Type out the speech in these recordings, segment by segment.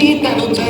vida no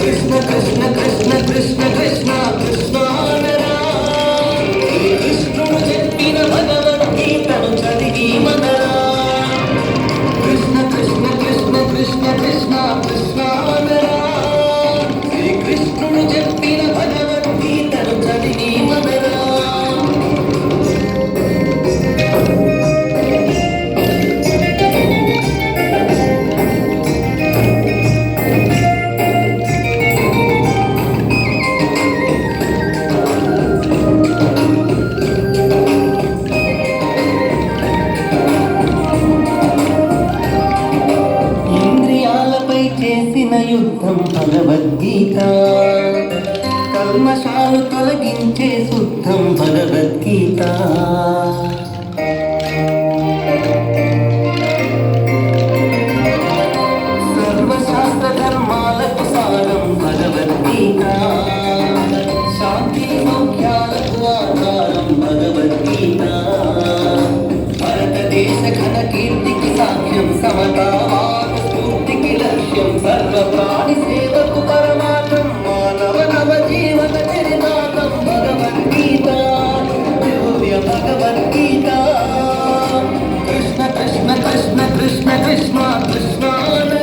Krishna Krishna Krishna Krishna Krishna. చేసిన యుద్ధం భగవద్గీత కల్మషాలు తొలగించే శుద్ధం భగవద్గీత. సర్వశాస్త్ర ధర్మాలకు సారం భగవద్గీత. శాంతి సౌఖ్యాలకు ఆధారం భగవద్గీత. భారతదేశ ఘన కీర్తికి సాక్ష్యం సమతా ప్రాణి సేవకు పరమార్థం మానవ నవ జీవన చరితార్థం భగవద్గీత దివ్య భగవద్గీత కృష్ణ కృష్ణ కృష్ణ కృష్ణ కృష్ణ కృష్ణ